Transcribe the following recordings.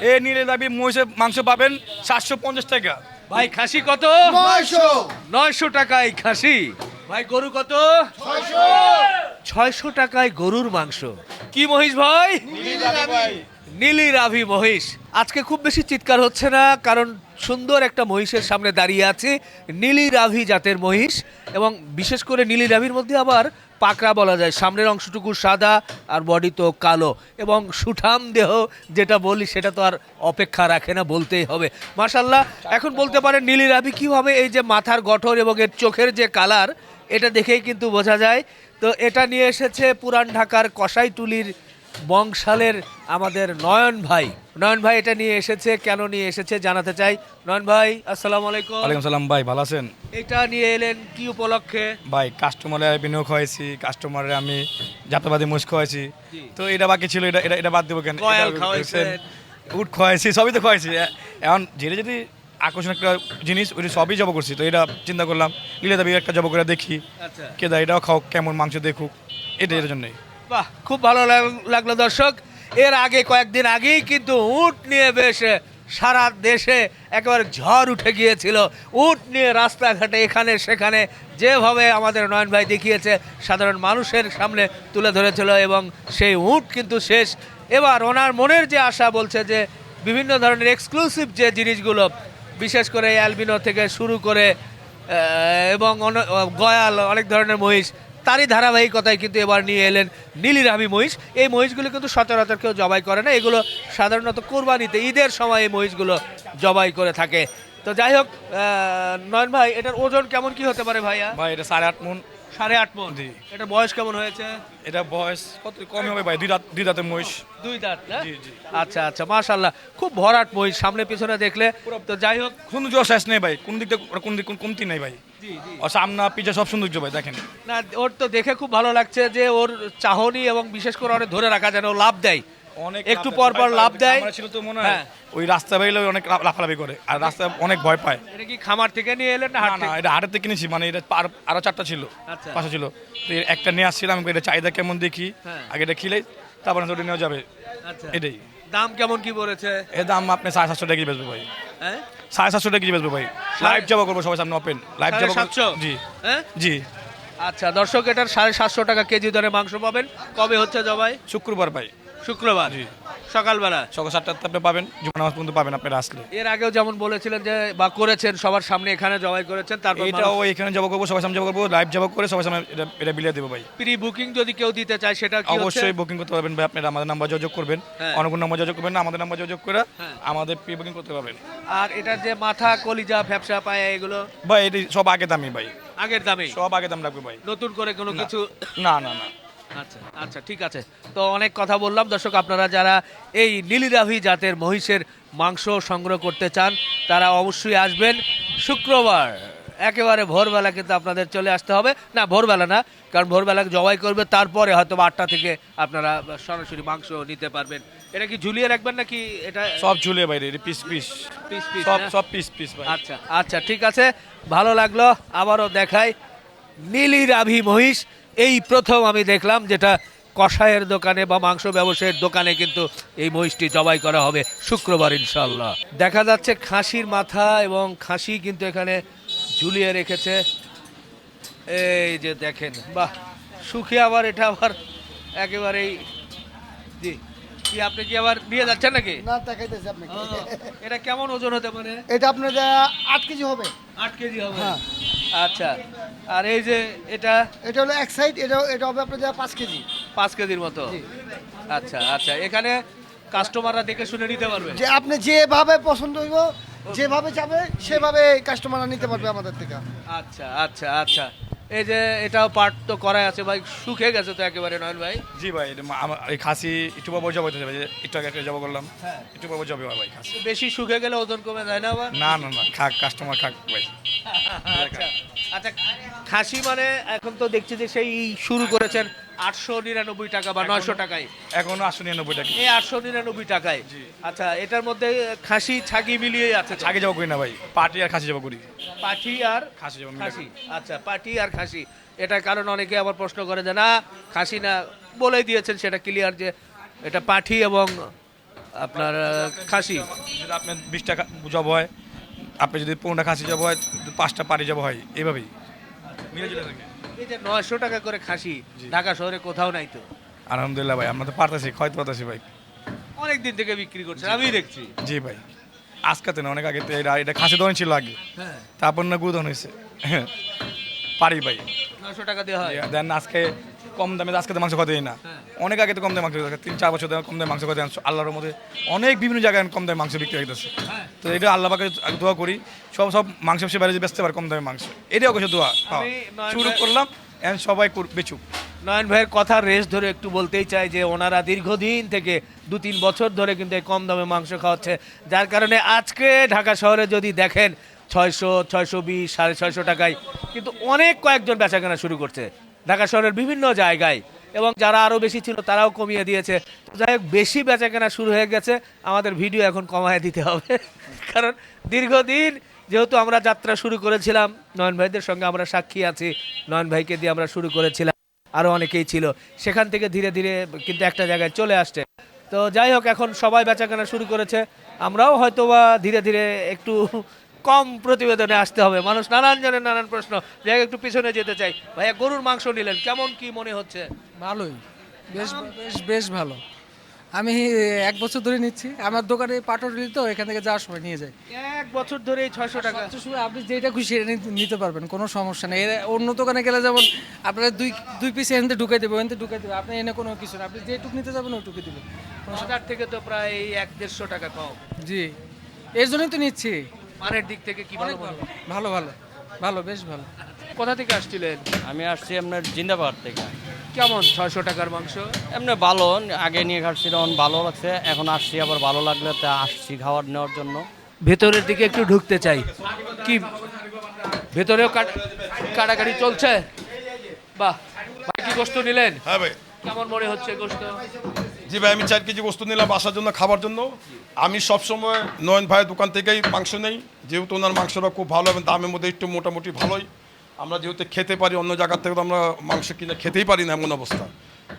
এই নীলে দাবি মহিষের মাংস পাবেন সাতশো পঞ্চাশ টাকা। ভাই খাসি কত? নয়শো। নয়শো টাকায় খাসি। ভাই গরু কত? ছয়শো। টাকায় গরুর মাংস। কি মহিষ ভাই? নীলি রাভি মহিষ। আজকে খুব বেশি চিৎকার হচ্ছে না কারণ সুন্দর একটা মহিষের সামনে দাঁড়িয়ে আছে নীলি রাভি জাতের মহিষ এবং বিশেষ করে নীলি রাভির মধ্যে আবার পাকড়া বলা যায়। সামনের অংশটুকু সাদা আর বডি তো কালো। এবং সুঠাম দেহ যেটা বলি, সেটা তো আর অপেক্ষা রাখে না, বলতেই হবে। মাশাল্লাহ, এখন বলতে পারেন নীলি কী হবে? এই যে মাথার গঠন এবং এর চোখের যে কালার, এটা দেখেই কিন্তু বোঝা যায়। তো এটা নিয়ে এসেছে পুরান ঢাকার কসাইটুলির বংশালের আমাদের নয়ন ভাই। নয়ন ভাই এটা নিয়ে এসেছে কেন নিয়ে এসেছে জানাতে চাই। নয়ন ভাই আসসালামু আলাইকুম। ওয়ালাইকুম সালাম ভাই ভালো আছেন? এটা নিয়ে এলেন কি উপলক্ষে? ভাই কাস্টমারের বিনিয়োগ হয়েছি কাস্টমারের আমি জাতবাদী মুষ খাওয়াইছি তো এটা বাকি ছিল এটা এটা এটা বাদ দেবো কেন। উট খাওয়াইছি সবই তো খাওয়াইছি। এখন যেটা যদি আকর্ষণ একটা জিনিস ওইটা সবই জব করছি তো এটা চিন্তা করলাম লীলা দাবি একটা জব করে দেখি। আচ্ছা। কে দা এটাও খাও কেমন মাংস দেখুক এটা এর জন্যই। বাহ, খুব ভালো লাগল দর্শক। এর আগে কয়েকদিন আগেই কিন্তু উট নিয়ে বেশ সারা দেশে একেবারে ঝড় উঠে গিয়েছিল। উট নিয়ে রাস্তাঘাটে এখানে সেখানে যেভাবে আমাদের নয়ন ভাই দেখিয়েছে, সাধারণ মানুষের সামনে তুলে ধরেছিল এবং সেই উট কিন্তু শেষ। এবার ওনার মনের যে আশা বলছে যে বিভিন্ন ধরনের এক্সক্লুসিভ যে জিনিসগুলো, বিশেষ করে অ্যালবিনো থেকে শুরু করে এবং গয়াল, অনেক ধরনের মহিষ তারই ধারাবাহিকতায় কিন্তু এবার নিয়ে এলেন নীলিরামি মহিষ। এই মহিষগুলো কিন্তু সচরাচর কেউ জবাই করে না। এগুলো সাধারণত কোরবানিতে ঈদের সময় এই মহিষগুলো জবাই করে থাকে। তো যাই হোক নয়ন ভাই, এটার ওজন কেমন কি হতে পারে ভাইয়া? ভাই, এটা সাড়ে আট মন। সাড়ে আট মন। জি। এটার বয়স কেমন হয়েছে? এটা বয়স কত কম হবে ভাই? দুই দাঁত দুই দাঁতের মহিষ। দুই দাঁত না? জি, জি। আচ্ছা আচ্ছা মাশাল্লাহ খুব ভরাট মহিষ সামনে পিছনে দেখলে। তো যাই হোক। সৌন্দর্য শেষ নেই ভাই? কোন দিক থেকে কোন দিক কমতি নেই ভাই? জি জি। আর সামনা পিছা সব সৌন্দর্য ভাই দেখেন। না ওর তো দেখে খুব ভালো লাগছে যে ওর চাহনি এবং বিশেষ করে অনেক ধরে রাখা যেন ও লাভ দেয়। একটু পর পর লাভ দেয়। ছিল তো মনে হ্যাঁ। হয় ওই রাস্তা বাইলে অনেক লাফ- লাফালাফি করে আর রাস্তা অনেক ভয় পায়। এটা কি খামার থেকে নিয়ে এলেন না না এটা হাটের থেকে কিনেছি মানে এটা আর- চারটা ছিল আচ্ছা। পাশে ছিল। তো একটা নিয়ে আসছিলাম এটা চাহিদা কেমন দেখি হ্যাঁ। আগে এটা খিলে তারপরে ওটা নেওয়া যাবে। আচ্ছা। এটাই। দাম কেমন কি বলেছে এর দাম আপনি সাড়ে সাতশো টাকা কেজি বেচবো ভাই। হ্যাঁ? সাড়ে সাতশো টাকা বেচবো ভাই। লাইভ জবা করব সবাই সামনে ওপেন লাইভ জবা সাতশো? জি। হ্যাঁ? জি। আচ্ছা দর্শক এটার সাড়ে সাতশো টাকা কেজি দরে মাংস পাবেন। কবে হচ্ছে জবাই? শুক্রবার ভাই। শুক্রবার। সকালবেলা। সকাল সাতটাতে আপনি পাবেন জুমা নামাজ পর্যন্ত পাবেন আপনারা আসলে। এর আগেও যেমন বলেছিলেন যে বা করেছেন সবার সামনে এখানে জবাই করেছেন তারপর এটাও এখানে জবা করব সবার সামনে জবা করব লাইভ জবা করে সবার সামনে এটা এটা বিলিয়ে দেবো ভাই। প্রি বুকিং যদি কেউ দিতে চায় সেটা কি হচ্ছে? অবশ্যই বুকিং করতে পারবেন ভাই আপনারা আমাদের নাম্বার যোগাযোগ করবেন। হ্যাঁ। অন্য কোনো নাম্বার যোগাযোগ করবেন না আমাদের নাম্বার যোগাযোগ করে হ্যাঁ। আমাদের প্রি বুকিং করতে পারবেন। আর এটার যে মাথা কলিজা ফ্যাপসা পায়া এগুলো? ভাই এটি সব আগে দামি ভাই। আগের দামে সব আগে দাম রাখবে ভাই। নতুন করে কোনো কিছু? না না না। আচ্ছা আচ্ছা ঠিক আছে। তো অনেক কথা বললাম। দর্শক আপনারা যারা এই নীলিরাভি জাতের মহিষের মাংস সংগ্রহ করতে চান তারা অবশ্যই আসবেন শুক্রবার। একেবারে ভোরবেলা কিন্তু আপনাদের চলে আসতে হবে। না ভোরবেলা না কারণ ভোরবেলা জবাই করবে তারপরে হয়তো আটটা থেকে আপনারা সরাসরি মাংস নিতে পারবেন। এটা কি ঝুলিয়ে রাখবেন নাকি এটা সব ঝুলিয়ে এটি পিস পিস পিস পিস সব সব পিস পিস আচ্ছা আচ্ছা ঠিক আছে। ভালো লাগল। আবারও দেখাই নীলি রাভি মহিষ। এই প্রথম আমি দেখলাম যেটা কষায়ের দোকানে বা মাংস ব্যবসায়ের দোকানে কিন্তু এই মহিষটি জবাই করা হবে শুক্রবার ইনশাল্লাহ দেখা যাচ্ছে খাসির মাথা এবং খাসি কিন্তু এখানে ঝুলিয়ে রেখেছে। এই যে দেখেন বাহ সুখে আবার এটা আবার একেবারেই জি কি আপনি কি আবার নিয়ে যাচ্ছেন নাকি? না দেখাইতেছি আপনাকে। এটা কেমন ওজন হতে পারে? এটা আপনার আট কেজি হবে। আট কেজি হবে। হ্যাঁ। আচ্ছা। আর এই যে এটা? এটা হলো এক সাইড এটা এটা হবে আপনার যা পাঁচ কেজি। পাঁচ কেজির মতো? আচ্ছা আচ্ছা। এখানে কাস্টমাররা দেখে শুনে নিতে পারবে? যে আপনি যেভাবে পছন্দ হইব যেভাবে যাবে সেভাবে কাস্টমাররা নিতে পারবে আমাদের থেকে। আচ্ছা আচ্ছা আচ্ছা। এই যে এটাও পার্ট তো করাই আছে ভাই শুকে গেছে তো একেবারে নয়ন ভাই? জি ভাই আমার এই খাসি একটু পর জব হতে যাবে একটু আগে জব করলাম হ্যাঁ। একটু পর জবে ভাই খাসি। বেশি শুকে গেলে ওজন কমে যায় না আবার? না না না খাক কাস্টমার খাক ভাই। আচ্ছা আচ্ছা খাসি মানে এখন তো দেখছি যে সেই শুরু করেছেন আটশো নিরানব্বই টাকা বা নয়শো টাকায়। এখনও আটশো নিরানব্বই টাকা। এই আটশো নিরানব্বই টাকায়। আচ্ছা এটার মধ্যে খাসি ছাগি মিলিয়ে আছে? আগে যাব করি না ভাই? পার্টি আর খাসি যাব করি। পাঠি আর খাসি যাব খাসি। আচ্ছা পাটি আর খাসি। এটার কারণ অনেকে আবার প্রশ্ন করে যে না খাসি না। বলেই দিয়েছেন সেটা ক্লিয়ার যে এটা পাঠি এবং আপনার খাসি। যদি আপনার বিশ টাকা জব হয় আপনি যদি পনেরোটা খাসি জব হয় পাঁচটা পাড়ি জব হয় এভাবেই। মিলে এই যে নয়শো টাকা করে খাসি ঢাকা শহরে কোথাও নাই তো? আলহামদুলিল্লাহ ভাই আমরা তো পারতেছি খয়তো পারতেছি ভাই। অনেক দিন থেকে বিক্রি করছে আমি দেখছি। জি ভাই আজকাতে না অনেক আগে তো এটা এটা খাসি দোকান ছিল আগে। হ্যাঁ। তারপর না গুদন হয়েছে পারি ভাই। নয়শো টাকা দেওয়া হয়। দেন আজকে কম দামে আজকে মাংস খাওয়া দেয় না। অনেক আগে তো কম দামে মাংস খাওয়া তিন চার বছর ধরে কম দামে মাংস খাওয়া দেয়। আল্লাহর মধ্যে অনেক বিভিন্ন জায়গায় কম দামে মাংস বিক্রি হইতেছে তো এটা আল্লাহ পাকে দোয়া করি। সব সব মাংস সে বাইরে বেচতে পারে কম দামে মাংস। এটাই অবশ্য দোয়া। হ্যাঁ। শুরু করলাম এখন সবাই বেচুক। নয়ন ভাইয়ের কথার রেস ধরে একটু বলতেই চাই যে ওনারা দীর্ঘদিন থেকে দু তিন বছর ধরে কিন্তু এই কম দামে মাংস খাওয়াচ্ছে। যার কারণে আজকে ঢাকা শহরে যদি দেখেন ছয়শো ছয়শো বিশ সাড়ে ছয়শো টাকায় কিন্তু অনেক কয়েকজন বেচাকেনা শুরু করছে। ঢাকা শহরের বিভিন্ন জায়গায়। এবং যারা আরও বেশি ছিল তারাও কমিয়ে দিয়েছে। যাই হোক, বেশি বেচাকেনা শুরু হয়ে গেছে। আমাদের ভিডিও এখন কমায় দিতে হবে। কারণ দীর্ঘদিন যেহেতু আমরা যাত্রা শুরু করেছিলাম, নয়ন ভাইদের সঙ্গে আমরা সাক্ষী আছি, নয়ন ভাইকে দিয়ে আমরা শুরু করেছিলাম আরও অনেকেই ছিল। সেখান থেকে ধীরে ধীরে কিন্তু একটা জায়গায় চলে আসছে। তো যাই হোক, এখন সবাই বেচাকেনা শুরু করেছে। আমরাও হয়তো বা ধীরে ধীরে একটু কম প্রতিবেদনে আসতে হবে। মানুষ নানান জনের নানান প্রশ্ন। যাই একটু পিছনে যেতে চাই। ভাইয়া গরুর মাংস নিলেন। কেমন কি মনে হচ্ছে? ভালোই। বেশ বেশ বেশ ভালো। আমি এক বছর ধরে নিচ্ছি। আমার দোকানে পাটলি তো এখান থেকে যাওয়ার সময় নিয়ে যাই এক বছর ধরে ছয়শো টাকা। সময় আপনি যেটা খুশি সেটা নিতে- নিতে পারবেন কোনো সমস্যা নেই। এর অন্য দোকানে গেলে যেমন আপনার দুই দুই পিস এখান থেকে ঢুকাই দেবে থেকে ঢুকাই দেবে। আপনি এনে কোনো কিছু না আপনি যেটুকু নিতে যাবেন ওইটুকু দেবেন। বাজার থেকে তো প্রায় এক দেড়শো টাকা কম। জি। এর জন্যই তো নিচ্ছি। মানের দিক থেকে কি ভালো ভালো। ভালো ভালো। ভালো বেশ ভালো। কোথা থেকে আসছিলেন? আমি আসছি আপনার জিন্দাবাদ থেকে। কেমন? ছয়শো টাকার মাংস? এমনি ভালো আগে নিয়ে খাচ্ছি তখন ভালো লাগছে। এখন আসছি আবার ভালো লাগলে তা আসছি খাবার নেওয়ার জন্য। ভেতরের দিকে একটু ঢুকতে চাই। কি ভেতরেও কাট- কাটাকাটি চলছে? বাহ ভাই কি গোস্ত নিলেন? হ্যাঁ ভাই। কেমন মনে হচ্ছে গোস্ত জি ভাই, আমি চার কেজি বস্তু নিলাম বাসার জন্য, খাবার জন্য। আমি সবসময় নয়ন ভাইয়ের দোকান থেকেই মাংস নেই। যেহেতু ওনার মাংসটা খুব ভালো এবং দামের মধ্যে একটু মোটামুটি ভালোই। আমরা যেহেতু খেতে পারি অন্য জায়গার থেকে আমরা মাংস কিনে খেতেই পারি না এমন অবস্থা।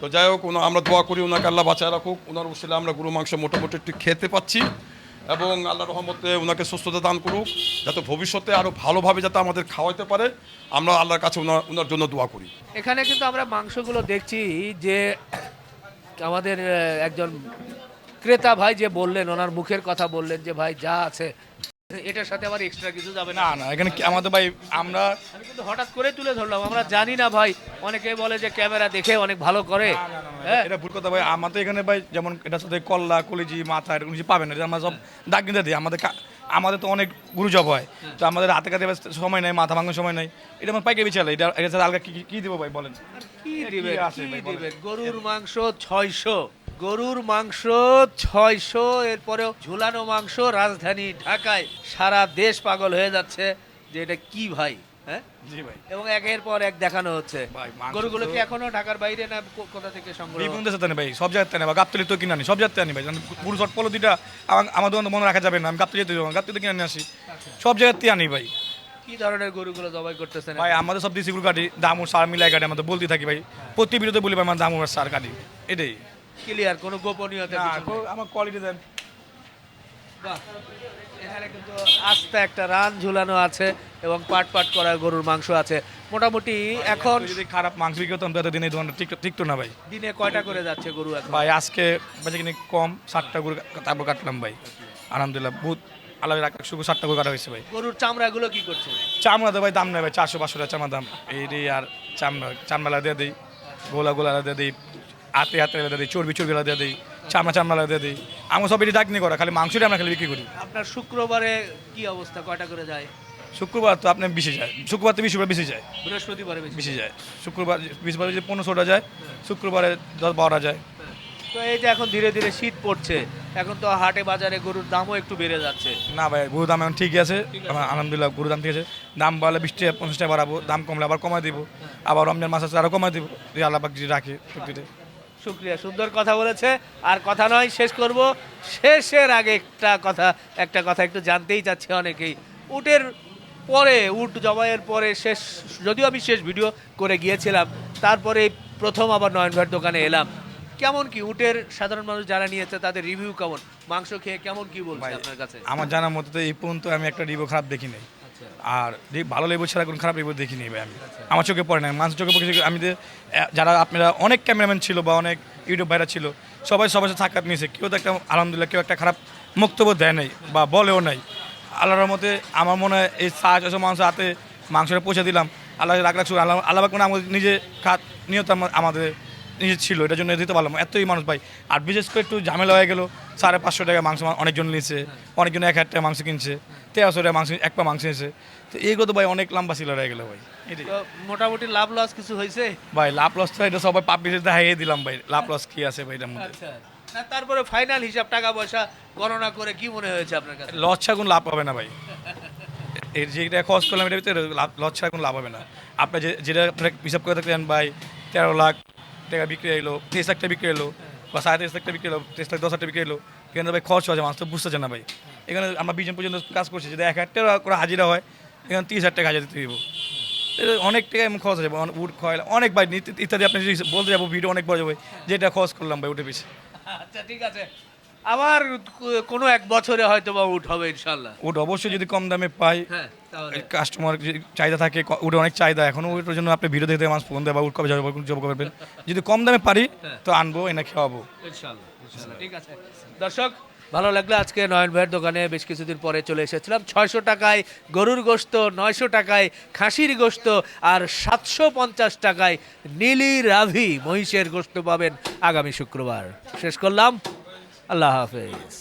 তো যাই হোক আমরা দোয়া করি ওনাকে আল্লাহ বাঁচায় রাখুক। ওনার উসিলে আমরা গরু মাংস মোটামুটি একটু খেতে পাচ্ছি এবং আল্লাহ রহমতে ওনাকে সুস্থতা দান করুক, যাতে ভবিষ্যতে আরও ভালোভাবে যাতে আমাদের খাওয়াইতে পারে। আমরা আল্লাহর কাছে ওনার ওনার জন্য দোয়া করি। এখানে কিন্তু আমরা মাংসগুলো দেখছি যে আমাদের একজন ক্রেতা ভাই যে বললেন ওনার মুখের কথা বললেন যে ভাই যা আছে। এটার সাথে আবার এক্সট্রা কিছু যাবে না? না এখানে আমাদের ভাই আমরা আমি কিন্তু হঠাৎ করে তুলে ধরলাম আমরা জানি না ভাই। অনেকে বলে যে ক্যামেরা দেখে অনেক ভালো করে। হ্যাঁ? এটা ভুল কথা ভাই। আমাদের এখানে ভাই যেমন এটার সাথে কল্লা কলিজি মাথা এরকম কিছু পাবেন না আমরা সব দাগ কিনতে দিই। আমাদের আমাদের তো অনেক গুরু জব হয়। তো আমাদের হাতে কাতে সময় নেই মাথা ভাঙার সময় নাই। এটা আমার পাইকারি বিচালে এটা এটা সাথে আলগা কি দিব ভাই বলেন? কি দিবে আছে ভাই বলেন? গরুর মাংস ছয়শো গরুর মাংস ছয়শো এরপরেও ঝুলানো মাংস রাজধানী ঢাকায় সারা দেশ পাগল হয়ে যাচ্ছে যে এটা কি ভাই? হ্যাঁ? জি ভাই। এবং একের পর এক দেখানো হচ্ছে। ভাই, গরুগুলো কি এখনও ঢাকার বাইরে না কোথা থেকে সংগ্রহ? বিভিন্ন তানি ভাই সব জায়গাতে নেই বা গাবতলি তো কিনে আনি সব জায়গাতে আনি ভাই। পুরো শর্ট পলো দুইটা আমার- দোকানে মনে রাখা যাবে না আমি গাবতলি যেতে যাব গাবতলি কিনে নিয়ে আসি। সব জায়গাতে আনি ভাই। কি ধরনের গরুগুলো জবাই করতেছেন ভাই আমাদের সব দেশি গুলো কাটি দামু সার মিলাই কাটি আমাদের বলতে থাকি ভাই। প্রতি ভিডিওতে বলি ভাই আমার দামু সার কাটি এটাই। ক্লিয়ার কোনো গোপনীয়তা আমার কোয়ালিটি দেন। বাহ, এখানে কিন্তু আস্তে একটা রান ঝুলানো আছে এবং পাট পাট করা গরুর মাংস আছে। মোটামুটি এখন যদি খারাপ মাংস বিক্রি করতাম তাহলে দিনে দোকানটা ঠিক ঠিকতো না ভাই? দিনে কয়টা করে যাচ্ছে গরু এখন? ভাই আজকে বেঁচে কিনে কম সাতটা গরু কা- তারপর কাটলাম ভাই। আলহামদুলিল্লাহ বহুত আল্লাহ রাখ- শুধু ষাটটা গরু কাটা হয়েছে ভাই। গরুর চামড়াগুলো কি করছে? চামড়া তো ভাই দাম নেই ভাই চারশো পাঁচশো টাকা চামড়া দাম। এই রে আর চামড়া চামড়া দিয়ে দিই গোলা গোলা দিয়ে দিই হাতে হাতে দিয়ে দিই চর্বি চর্বি দিয়ে দিই। চামড়া চামড়া দিয়ে দিই। আমরা সব এটি ডাকনি করা খালি মাংসটা আমরা খালি বিক্রি করি। আপনার শুক্রবারে কি অবস্থা? কয়টা করে যায়? শুক্রবার তো আপনার বেশি যায়। শুক্রবার তো বিশ বেশি যায়। বৃহস্পতিবারে বেশি যায়। শুক্রবার বৃহস্পতিবার যে পনেরোশোটা যায় শুক্রবারে দশ বারোটা যায়। তো এই যে এখন ধীরে ধীরে শীত পড়ছে এখন তো হাটে বাজারে গরুর দামও একটু বেড়ে যাচ্ছে। না ভাই গরু দাম এখন ঠিকই আছে। আলহামদুলিল্লাহ গরু দাম ঠিক আছে। দাম বাড়লে বিশ টাকা পঞ্চাশ টাকা বাড়াবো দাম কমলে আবার কমাই দিব। আবার রমজান মাস আছে আরও কমাই দিব। আল্লাপাক যদি রাখে শুক্রিয়া সুন্দর কথা বলেছে। আর কথা নয় শেষ করব। শেষের আগে একটা কথা একটা কথা একটু জানতেই চাচ্ছে অনেকেই। উটের পরে উট জবাইয়ের পরে শেষ যদিও আমি শেষ ভিডিও করে গিয়েছিলাম তারপরে প্রথম আবার নয়ন ভাইয়ের দোকানে এলাম। কেমন কি উটের সাধারণ মানুষ যারা নিয়েছে তাদের রিভিউ কেমন? মাংস খেয়ে কেমন কি বলছে আপনার কাছে? আমার জানার মতো তো এই পর্যন্ত আমি একটা রিভিউ খারাপ দেখি নাই আর ভালো লেবু ছাড়া কোনো খারাপ লেবু দেখি নাই ভাই আমি। আমার চোখে পড়ে না মানুষের চোখে পড়ে আমি যে, যারা আপনারা অনেক ক্যামেরাম্যান ছিল বা অনেক ইউটিউব ভাইরা ছিল সবাই সবার সাথে সাক্ষাৎ নিয়েছে। কেউ তো একটা আলহামদুলিল্লাহ কেউ একটা খারাপ বক্তব্য দেয় নাই বা বলেও নাই। আল্লাহর মতে আমার মনে হয় এই সাহায্য ছশো মানুষের হাতে মাংসটা পৌঁছে দিলাম। আল্লাহ রাখ রাখ আল্লাহ আল্লাহ পাক মানে আমাদের নিজে খাত নিয়ত আমা- আমাদের নিজে ছিল এটার জন্য দিতে পারলাম এতই মানুষ ভাই। আর বিশেষ করে একটু ঝামেলা হয়ে গেলো সাড়ে পাঁচশো টাকা মাংস অনেকজন নিয়েছে। অনেকজন এক হাজার টাকা মাংস কিনছে। তেরোশো টাকা মাংস এক পা মাংস নিয়েছে তো এইগুলো তো ভাই অনেক লম্বা ছিল হয়ে গেলো ভাই। মোটামুটি লাভ লস কিছু হয়েছে? ভাই লাভ লস তো এটা সবাই পাবলিশে দেখাইয়ে দিলাম ভাই। লাভ লস কি আছে ভাই এটার মধ্যে? আচ্ছা। তারপরে ফাইনাল হিসাব টাকা পয়সা গণনা করে কি মনে হয়েছে আপনার কাছে? লস ছাড়া কোনো লাভ হবে না ভাই। এর যেটা খরচ করলাম এটার ভিতরে লাভ লস ছাড়া কোনো লাভ হবে না। আপনার যে যেটা আপনারা হিসাব করে থাকলেন ভাই তেরো লাখ টাকা বিক্রি এলো তেইশ লাখ টাকা বিক্রি এলো বা সাড়ে তেইশ লাখ টাকা বিক্রি এলো তেইশ লাখ দশ হাজার টাকা বিক্রি এলো এখানে ভাই খরচ হয় মানুষ তো বুঝতেছে না ভাই। এখানে আমরা বিজন পর্যন্ত কাজ করছি, যদি এক হাজার টাকা করে হাজিরা হয়, এখানে তিরিশ হাজার টাকা হাজিরা দিতে দিব অনেক টাকা এমন খরচ হয়ে যাবে উঠ খয়লা, অনেক ভাই ইত্যাদি আপনি বলতে যাব, ভিডিও অনেক বড় যাবে, যেটা খরচ করলাম ভাই, উঠে পিছিয়ে আচ্ছা ঠিক আছে। আবার কোনো এক বছরে হয়তো বা উঠ হবে ইনশাল্লাহ উড অবশ্যই যদি কম দামে পাই। হ্যাঁ তাহলে। কাস্টমার চাহিদা থাকে ওটা অনেক চাহিদা। এখনও ওইটার জন্য আপনি ভিডিও দেখতে মানুষ ফোন দেয় বা উট কবে যাবে জব করবেন যদি কম দামে পারি তো আনব এনে খাওয়াবো। ইনশাল্লাহ ঠিক আছে। দর্শক ভালো লাগল আজকে নয়ন ভাইয়ের দোকানে বেশ কিছুদিন পরে চলে এসেছিলাম। ছয়শো টাকায় গরুর গোস্ত নয়শো টাকায় খাসির গোস্ত আর সাতশো পঞ্চাশ টাকায় নীলি রাভি মহিষের গোস্ত পাবেন আগামী শুক্রবার। শেষ করলাম। আল্লাহ হাফেজ।